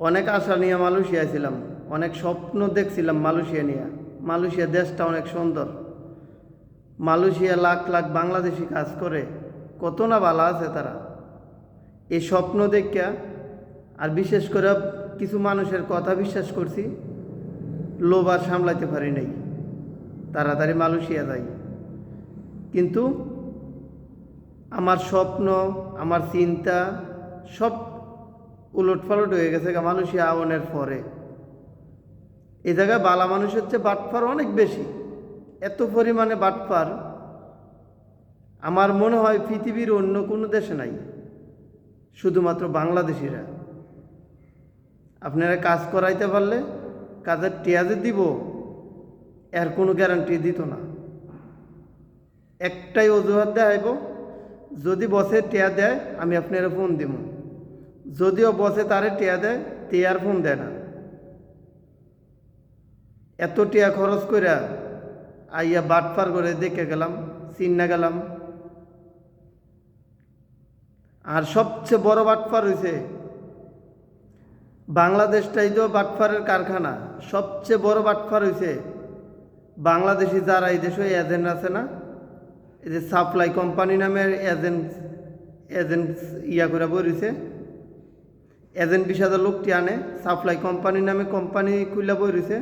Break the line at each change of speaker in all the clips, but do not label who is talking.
অনেক আশা নিয়ে মালয়েশিয়া ছিলাম। অনেক স্বপ্ন দেখছিলাম মালয়েশিয়া নিয়ে। মালয়েশিয়া দেশটা অনেক সুন্দর। মালয়েশিয়া লাখ লাখ বাংলাদেশি কাজ করে। কত না ভালো আছে তারা। এই স্বপ্ন দেখা আর বিশেষ করে কিছু মানুষের কথা বিশ্বাস করছি, লোভ আর সামলাইতে পারি নাই। তাড়াতাড়ি মালয়েশিয়া যাই। কিন্তু আমার স্বপ্ন, আমার চিন্তা সব উলট পালট হয়ে গেছে মালয়েশিয়া আওয়ানের পরে। এই জায়গায় বালা মানুষের চেয়ে বাটফার অনেক বেশি। এত পরিমাণে বাটফার আমার মনে হয় পৃথিবীর অন্য কোনো দেশে নাই, শুধুমাত্র বাংলাদেশিরা। আপনারা কাজ করাইতে পারলে কাজের টিয়াজে দিব, এর কোনো গ্যারান্টি দিত না। একটাই অজুহাত দেখাইব, যদি বসে টিয়া দেয়, আমি আপনারা ফোন দিব যদিও বসে তারে টিয়া দেয় আর ফোন দেয় না। এত টিয়া খরচ কইরা আইয়া বাটপার করে দেখে গেলাম, চিন্না গেলাম। আর সবচেয়ে বড় বাটপার হয়েছে বাংলাদেশটাই তো বাটফারের কারখানা। সবচেয়ে বড় বাটফার হয়েছে বাংলাদেশি যারা এই দেশে এজেন্ট আছে না, এই যে সাপ্লাই কোম্পানি নামের এজেন্ট এজেন্ট ইয়া করে বইছে। এজেন্ট বিশ লোকটি আনে সাপ্লাই কোম্পানি নামে কোম্পানি খুলে বইছে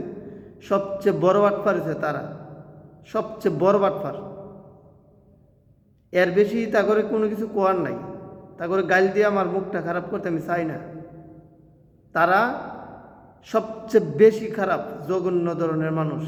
সবচেয়ে বড় বাটফার হয়েছে তারা। সবচেয়ে বড় বাটফার। এর বেশি তা করে কোনো কিছু কোয়ার নাই। তা করে গাল দিয়ে আমার মুখটা খারাপ করতে আমি চাই না। তারা সবচেয়ে বেশি খারাপ, জঘন্য ধরনের মানুষ।